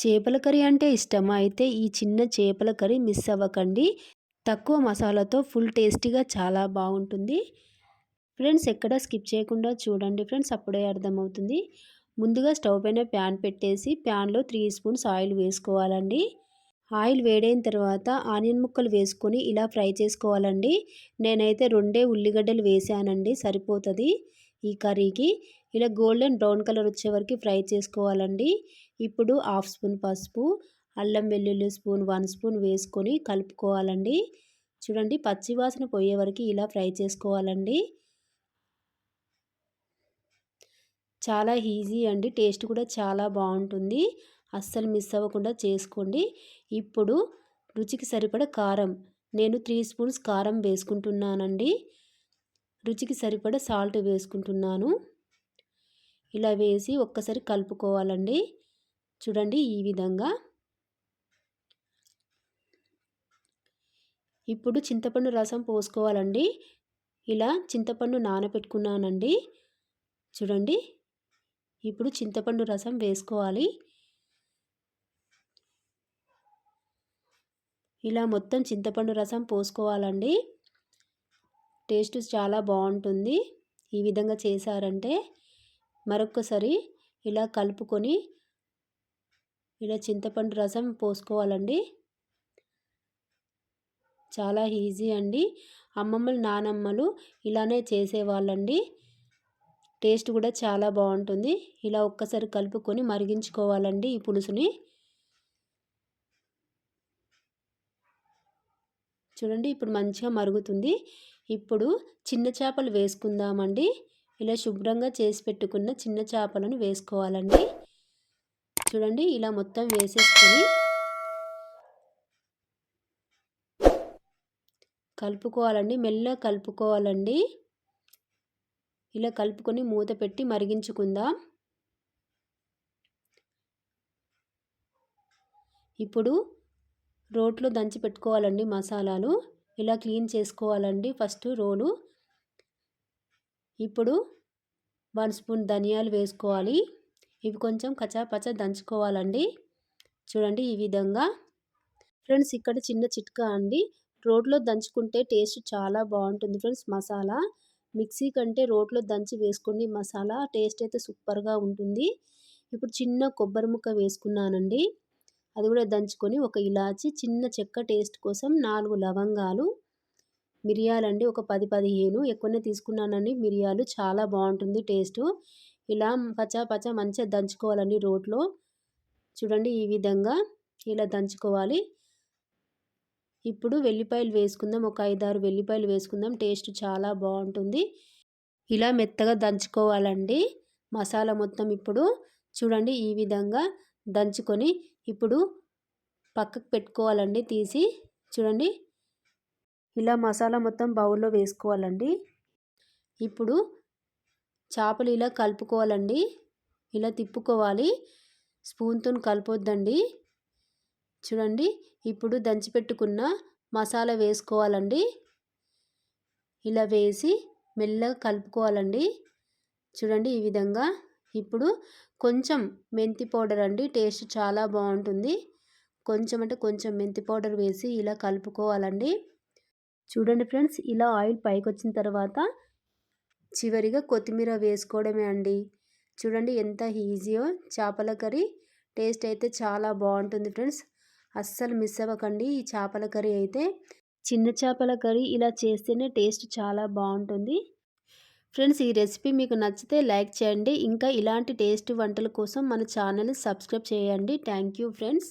చేపల కర్రీ అంటే ఇష్టమా? అయితే ఈ చిన్న చేపల కర్రీ మిస్ అవ్వకండి. తక్కువ మసాలాతో ఫుల్ టేస్టీగా చాలా బాగుంటుంది. ఫ్రెండ్స్ ఎక్కడ స్కిప్ చేయకుండా చూడండి ఫ్రెండ్స్ అప్పుడే అర్థమవుతుంది. ముందుగా స్టవ్ పైన ప్యాన్ పెట్టేసి ప్యాన్లో త్రీ స్పూన్స్ ఆయిల్ వేసుకోవాలండి. ఆయిల్ వేడైన తర్వాత ఆనియన్ ముక్కలు వేసుకొని ఇలా ఫ్రై చేసుకోవాలండి. నేనైతే రెండే ఉల్లిగడ్డలు వేసానండి సరిపోతుంది ఈ కర్రీకి. ఇలా గోల్డెన్ బ్రౌన్ కలర్ వచ్చే వరకు ఫ్రై చేసుకోవాలండి. ఇప్పుడు హాఫ్ స్పూన్ పసుపు అల్లం వెల్లుల్లి స్పూన్ వన్ స్పూన్ వేసుకొని కలుపుకోవాలండి. చూడండి పచ్చివాసన పోయే వరకు ఇలా ఫ్రై చేసుకోవాలండి. చాలా ఈజీ అండి టేస్ట్ కూడా చాలా బాగుంటుంది. అస్సలు మిస్ అవ్వకుండా చేసుకోండి. ఇప్పుడు రుచికి సరిపడ కారం నేను త్రీ స్పూన్స్ కారం వేసుకుంటున్నానండి. రుచికి సరిపడ సాల్ట్ వేసుకుంటున్నాను. ఇలా వేసి ఒక్కసారి కలుపుకోవాలండి. చూడండి ఈ విధంగా. ఇప్పుడు చింతపండు రసం పోసుకోవాలండి. ఇలా చింతపండు నానబెట్టుకున్నానండి. చూడండి. ఇప్పుడు చింతపండు రసం వేసుకోవాలి. ఇలా మొత్తం చింతపండు రసం పోసుకోవాలండి. టేస్ట్ చాలా బాగుంటుంది. ఈ విధంగా చేశారంటే మరొకసారి ఇలా కలుపుకొని ఇలా చింతపండు రసం పోసుకోవాలండి. చాలా ఈజీ అండి. అమ్మమ్మలు నానమ్మలు ఇలానే చేసేవాళ్ళండి. టేస్ట్ కూడా చాలా బాగుంటుంది. ఇలా ఒక్కసారి కలుపుకొని మరిగించుకోవాలండి ఈ పులుసుని. చూడండి ఇప్పుడు మంచిగా మరుగుతుంది. ఇప్పుడు చిన్న చేపలు వేసుకుందామండి. ఇలా శుభ్రంగా చేసి పెట్టుకున్న చిన్న చేపలను వేసుకోవాలండి. చూడండి ఇలా మొత్తం వేసేసుకొని కలుపుకోవాలండి. మెల్లగా కలుపుకోవాలండి. ఇలా కలుపుకొని మూత పెట్టి మరిగించుకుందాం. ఇప్పుడు రోట్లో దంచి పెట్టుకోవాలండి మసాలాలు. ఇలా క్లీన్ చేసుకోవాలండి ఫస్ట్ రోలు. ఇప్పుడు వన్ స్పూన్ ధనియాలు వేసుకోవాలి. ఇవి కొంచెం కచాపచ దంచుకోవాలండి. చూడండి ఈ విధంగా. ఫ్రెండ్స్ ఇక్కడ చిన్న చిట్కా అండి. రోడ్లో దంచుకుంటే టేస్ట్ చాలా బాగుంటుంది ఫ్రెండ్స్ మసాలా. మిక్సీ కంటే రోట్లో దంచి వేసుకోండి మసాలా టేస్ట్ అయితే సూపర్గా ఉంటుంది. ఇప్పుడు చిన్న కొబ్బరి ముక్క వేసుకున్నానండి. అది కూడా దంచుకొని ఒక ఇలాచి చిన్న చెక్క టేస్ట్ కోసం నాలుగు లవంగాలు మిరియాలండి ఒక పది పదిహేను. ఎక్కువనే తీసుకున్నానండి. మిరియాలు చాలా బాగుంటుంది టేస్ట్. ఇలా పచ్చా పచ్చా మంచిగా దంచుకోవాలండి రోట్లో. చూడండి ఈ విధంగా ఇలా దంచుకోవాలి. ఇప్పుడు వెల్లిపాయలు వేసుకుందాం. ఒక ఐదారు వెల్లిపాయలు వేసుకుందాం. టేస్ట్ చాలా బాగుంటుంది. ఇలా మెత్తగా దంచుకోవాలండి. మసాలా మొత్తం ఇప్పుడు చూడండి ఈ విధంగా దంచుకొని ఇప్పుడు పక్కకు పెట్టుకోవాలండి తీసి. చూడండి. ఇలా మసాలా మొత్తం బౌల్లో వేసుకోవాలండి. ఇప్పుడు చేపలు ఇలా కలుపుకోవాలండి. ఇలా తిప్పుకోవాలి. స్పూన్తో కలపొద్దండి. చూడండి ఇప్పుడు దంచిపెట్టుకున్న మసాలా వేసుకోవాలండి. ఇలా వేసి మెల్లగా కలుపుకోవాలండి. చూడండి ఈ విధంగా. ఇప్పుడు కొంచెం మెంతి పౌడర్ అండి టేస్ట్ చాలా బాగుంటుంది. కొంచెం అంటే కొంచెం మెంతి పౌడర్ వేసి ఇలా కలుపుకోవాలండి. చూడండి ఫ్రెండ్స్ ఇలా ఆయిల్ పైకి వచ్చిన తర్వాత చివరిగా కొత్తిమీర వేసుకోవడమే అండి. చూడండి ఎంత ఈజీయో చేపల కర్రీ. టేస్ట్ అయితే చాలా బాగుంటుంది ఫ్రెండ్స్. అస్సలు మిస్ అవ్వకండి ఈ చేపల కర్రీ అయితే. చిన్న చేపల కర్రీ ఇలా చేస్తేనే టేస్ట్ చాలా బాగుంటుంది. ఫ్రెండ్స్ ఈ రెసిపీ మీకు నచ్చితే లైక్ చేయండి. ఇంకా ఇలాంటి టేస్ట్ వంటల కోసం మన ఛానల్ని సబ్స్క్రైబ్ చేయండి. Thank you friends.